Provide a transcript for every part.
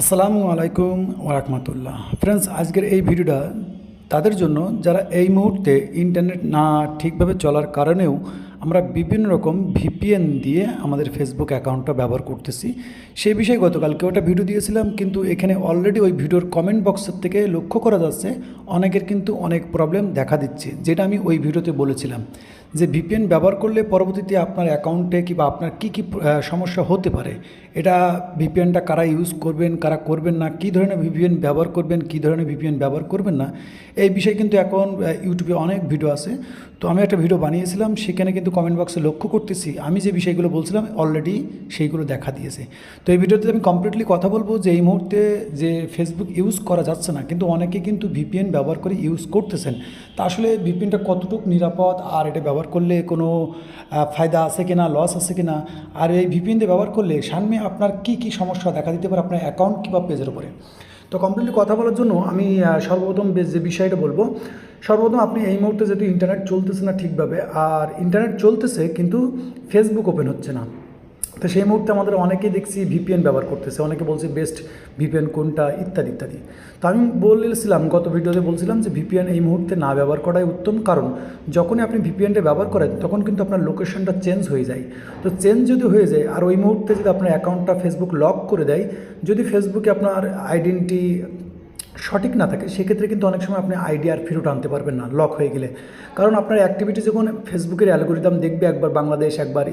আসসালামু আলাইকুম ওরহমতুল্লাহ ফ্রেন্ডস আজকের এই ভিডিওটা তাদের জন্য যারা এই মুহূর্তে ইন্টারনেট না ঠিকভাবে চলার কারণেও আমরা বিভিন্ন রকম ভিপিএন দিয়ে আমাদের ফেসবুক অ্যাকাউন্টটা ব্যবহার করতেছি, সেই বিষয়ে গতকালকে ওটা ভিডিও দিয়েছিলাম, কিন্তু এখানে অলরেডি ওই ভিডিওর কমেন্ট বক্সের থেকে লক্ষ্য করা যাচ্ছে, অনেকের কিন্তু অনেক প্রবলেম দেখা দিচ্ছে, যেটা আমি ওই ভিডিওতে বলেছিলাম। যে ভিপিএন ব্যবহার করলে পরবর্তীতে আপনার অ্যাকাউন্টে কিংবা আপনার কী কী সমস্যা হতে পারে, এটা ভিপিএনটা কারা ইউজ করবেন, কারা করবেন না, কী ধরনের ভিপিএন ব্যবহার করবেন, কী ধরনের ভিপিএন ব্যবহার করবেন না, এই বিষয়ে কিন্তু এখন ইউটিউবে অনেক ভিডিও আছে। তো আমি একটা ভিডিও বানিয়েছিলাম, সেখানে কিন্তু কমেন্ট বক্সে লক্ষ্য করতেছি, আমি যে বিষয়গুলো বলছিলাম অলরেডি সেইগুলো দেখা দিয়েছে। তো এই ভিডিওতে আমি কমপ্লিটলি কথা বলব যে এই মুহূর্তে যে ফেসবুক ইউজ করা যাচ্ছে না, কিন্তু অনেকে কিন্তু ভিপিএন ব্যবহার করে ইউজ করতেছেন। তা আসলে ভিপিএনটা কতটুকু নিরাপদ, আর এটা ব্যবহার করলে কোনো ফায়দা আছে কি না লস আছে কি না আর এই ভিপিএন দিয়ে ব্যবহার করলে সামনে আপনার কি কি সমস্যা দেখা দিতে পারে আপনার অ্যাকাউন্ট কিংবা পেজের উপরে? তো কমপ্লিটলি কথা বলার জন্য আমি সর্বপ্রথম যে বিষয়টা বলব, সর্বপ্রথম আপনি এই মুহূর্তে যেহেতু ইন্টারনেট চলতেছে না ঠিকভাবে, আর ইন্টারনেট চলতেছে কিন্তু ফেসবুক ওপেন হচ্ছে না। তো সেই মুহূর্তে আমাদের অনেকেই দেখছি ভিপিএন ব্যবহার করতেছে, অনেকে বলছে বেস্ট ভিপিএন কোনটা, ইত্যাদি ইত্যাদি। তো আমি বলেছিলাম, গত ভিডিওতে বলছিলাম যে ভিপিএন এই মুহূর্তে না ব্যবহার করাই উত্তম কারণ, যখনই আপনি ভিপিএনটা ব্যবহার করেন, তখন কিন্তু আপনার লোকেশনটা চেঞ্জ হয়ে যায়। তো চেঞ্জ যদি হয়ে যায়, আর ওই মুহূর্তে যদি আপনার অ্যাকাউন্টটা ফেসবুক লক করে দেয়, যদি ফেসবুকে আপনার আইডেন্টি সঠিক না থাকে, সেক্ষেত্রে কিন্তু অনেক সময় আপনি আইডি আর ফেরত আনতে পারবেন না, লক হয়ে গেলে। কারণ আপনার অ্যাক্টিভিটি যখন ফেসবুকের অ্যালগোরিদম দেখবে একবার বাংলাদেশ, একবার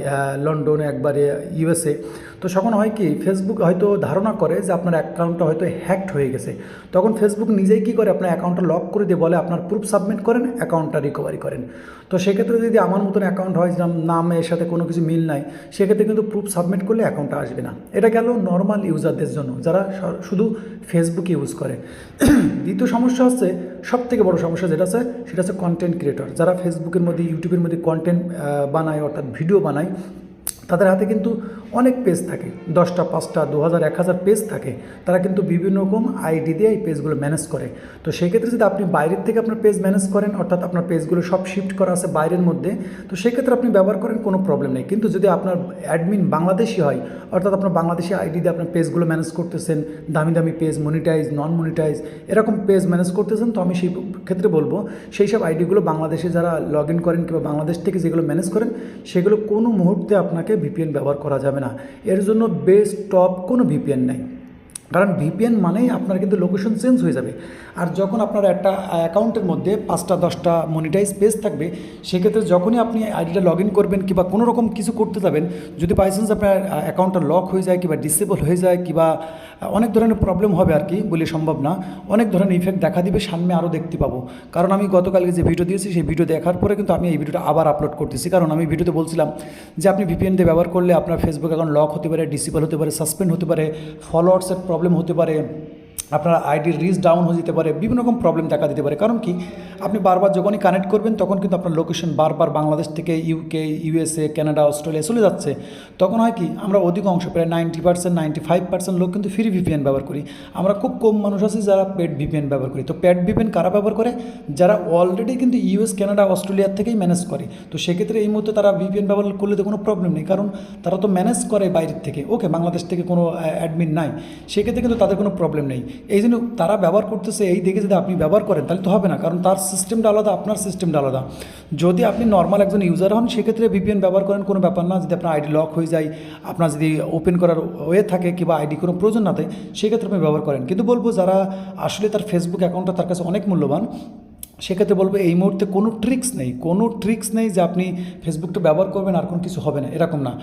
লন্ডন, একবার ইউএসএ তো তখন হয় কি ফেসবুক হয়তো ধারণা করে যে আপনার অ্যাকাউন্টটা হয়তো হ্যাকড হয়ে গেছে। তখন ফেসবুক নিজেই কী করে, আপনার অ্যাকাউন্টটা লক করে দিয়ে বলে, আপনার প্রুফ সাবমিট করেন অ্যাকাউন্টটা রিকভারি করেন। তো সেক্ষেত্রে যদি আমার মতন অ্যাকাউন্ট হয় নামের সাথে কোনো কিছু মিল নাই, সেক্ষেত্রে কিন্তু প্রুফ সাবমিট করলে অ্যাকাউন্টটা আসবে না। এটা গেল নর্মাল ইউজারদের জন্য, যারা শুধু ফেসবুক ইউজ করে। দ্বিতীয় সমস্যা হচ্ছে সব থেকে বড় সমস্যা যেটা আছে, সেটা হচ্ছে কন্টেন্ট ক্রিয়েটর যারা ফেসবুকের মধ্যে ইউটিউবের মধ্যে কন্টেন্ট বানায়, অর্থাৎ ভিডিও বানায় তাদের হাতে কিন্তু অনেক পেজ থাকে। দশটা, পাঁচটা দু হাজার এক হাজার পেজ থাকে। তারা কিন্তু বিভিন্ন রকম আইডি দিয়ে এই পেজগুলো ম্যানেজ করে। তো সেক্ষেত্রে যদি আপনি বাইরের থেকে আপনার পেজ ম্যানেজ করেন, অর্থাৎ আপনার পেজগুলো সব শিফট করা আছে বাইরের মধ্যে, তো সেক্ষেত্রে আপনি ব্যবহার করেন কোনো প্রবলেম নেই। কিন্তু যদি আপনার অ্যাডমিন বাংলাদেশি হয়, অর্থাৎ আপনার বাংলাদেশি আইডি দিয়ে আপনার পেজগুলো ম্যানেজ করতেছেন, দামি দামি পেজ মনিটাইজ নন মনিটাইজ এরকম পেজ ম্যানেজ করতেছেন, তো আমি সেই ক্ষেত্রে বলব, সেই সব আইডিগুলো বাংলাদেশে যারা লগ ইন করেন কিংবা বাংলাদেশ থেকে যেগুলো ম্যানেজ করেন, সেগুলো কোনো মুহূর্তে আপনাকে ভিপিএন ব্যবহার করা যাবে না। এর জন্য বেস্ট টপ কোনো ভিপিএন নেই। কারণ ভিপিএন মানেই আপনার কিন্তু লোকেশন চেঞ্জ হয়ে যাবে। আর যখন আপনার একটা অ্যাকাউন্টের মধ্যে পাঁচটা, দশটা মনিটাইজ পেজ থাকবে, সেক্ষেত্রে যখনই আপনি আইডিটা লগ ইন করবেন কিংবা কোনো রকম কিছু করতে যাবেন, যদি বাই চান্স আপনার অ্যাকাউন্টটা লক হয়ে যায় কিংবা ডিসেবল হয়ে যায় কিংবা অনেক ধরনের প্রবলেম হবে আর কি বলে সম্ভব না। অনেক ধরনের ইফেক্ট দেখা দিবে, সামনে আরও দেখতে পাবো। কারণ আমি গতকালকে যে ভিডিও দিয়েছি, সেই ভিডিও দেখার পরে কিন্তু আমি এই ভিডিওটা আবার আপলোড করতেছি। কারণ আমি ভিডিওতে বলছিলাম যে আপনি ভিপিএন দিয়ে ব্যবহার করলে আপনার ফেসবুক অ্যাকাউন্ট লক হতে পারে ডিসিবল হতে পারে সাসপেন্ড হতে পারে ফলোয়ার্সের প্রবলেম হতে পারে। আপনার আইডির রিচ ডাউন হয়ে যেতে পারে, বিভিন্ন রকম প্রবলেম দেখা দিতে পারে। কারণ কি? আপনি বারবার যখনই কানেক্ট করবেন, তখন কিন্তু আপনার লোকেশন বারবার বাংলাদেশ থেকে ইউকে ইউএসএ কানাডা অস্ট্রেলিয়া চলে যাচ্ছে। তখন হয় কি? আমরা অধিক অংশ প্রায় ninety percent ninety five percent লোক কিন্তু ফ্রি ভিপিএন ব্যবহার করি। আমরা খুব কম মানুষ আছি যারা পেড ভিপিএন ব্যবহার করি। তো পেড ভিপিএন কারা ব্যবহার করে? যারা অলরেডি কিন্তু ইউএস কানাডা অস্ট্রেলিয়ার থেকেই ম্যানেজ করে। তো সেক্ষেত্রে এই মুহূর্তে তারা ভিপিএন ব্যবহার করলে তো কোনো প্রবলেম নেই। কারণ তারা তো ম্যানেজ করে বাইরের থেকে। ওকে বাংলাদেশ থেকে কোনো অ্যাডমিন নাই। সেক্ষেত্রে কিন্তু তাদের কোনো প্রবলেম নেই। এই জন্য তারা ব্যবহার করতেছে, এই দেখে যদি আপনি ব্যবহার করেন, তাহলে তো হবে না। কারণ তার সিস্টেমটা আলাদা, আপনার সিস্টেমটা আলাদা। যদি আপনি নর্মাল একজন ইউজার হন, সেক্ষেত্রে ভিপিএন ব্যবহার করেন, কোনো ব্যাপার না। যদি আপনার আইডি লক হয়ে যায়, আপনার যদি ওপেন করার ওয়ে থাকে কিংবা আইডি কোনো প্রয়োজন না থাকে, সেক্ষেত্রে আপনি ব্যবহার করেন। কিন্তু বলব, যারা আসলে তার ফেসবুক অ্যাকাউন্টটা তার কাছে অনেক মূল্যবান সেক্ষেত্রে বলব এই মুহূর্তে কোনো ট্রিক্স নেই, কোনো ট্রিক্স নেই যে আপনি ফেসবুকটা ব্যবহার করবেন আর কোনো কিছু হবে না, এরকম না।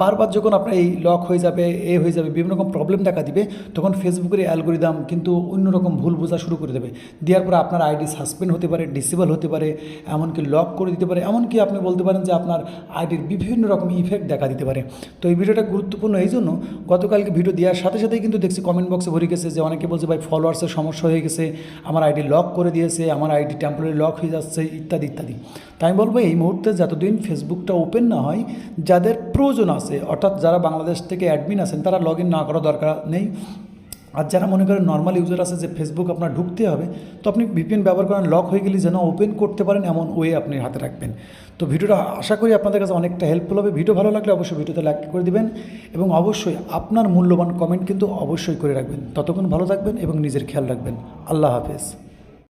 বারবার যখন আপনার এই লক হয়ে যাবে, এ হয়ে যাবে, বিভিন্ন রকম প্রবলেম দেখা দিবে, তখন ফেসবুকের অ্যালগোরিদাম কিন্তু অন্যরকম ভুল বোঝা শুরু করে দেবে। দেওয়ার পরে আপনার আইডি সাসপেন্ড হতে পারে ডিসেবল হতে পারে, এমনকি লক করে দিতে পারে, এমনকি আপনি বলতে পারেন যে আপনার আইডির বিভিন্ন রকম ইফেক্ট দেখা দিতে পারে। তো এই ভিডিওটা গুরুত্বপূর্ণ এই জন্য গতকালকে ভিডিও দেওয়ার সাথে সাথেই কিন্তু দেখছি কমেন্ট বক্সে ভরে গেছে যে অনেকে বলছে, ভাই ফলোয়ার্সের সমস্যা হয়ে গেছে, আমার আইডি লক করে দিয়েছে, আমার আইডি টেম্পোরারি লক হয়ে যাচ্ছে, ইত্যাদি ইত্যাদি। তাই বলব এই মুহূর্তে যতদিন ফেসবুকটা ওপেন না হয়, যাদের প্রয়োজন আছে, অর্থাৎ যারা বাংলাদেশ থেকে অ্যাডমিন আছেন, তারা লগ না করা দরকার নেই। আর যারা মনে করেন নর্মাল ইউজার আছে যে ফেসবুক আপনার ঢুকতে হবে, তো আপনি ভিপিএন ব্যবহার করেন লক হয়ে গেলে যেন ওপেন করতে পারেন এমন ওয়ে আপনি হাতে রাখবেন। তো ভিডিওটা আশা করি আপনাদের কাছে অনেকটা হেল্পফুল হবে। ভিডিও ভালো লাগলে অবশ্যই ভিডিওতে লাইক করে দিবেন এবং অবশ্যই আপনার মূল্যবান কমেন্ট কিন্তু অবশ্যই করে রাখবেন। ততক্ষণ ভালো থাকবেন এবং নিজের খেয়াল রাখবেন। আল্লাহ হাফেজ।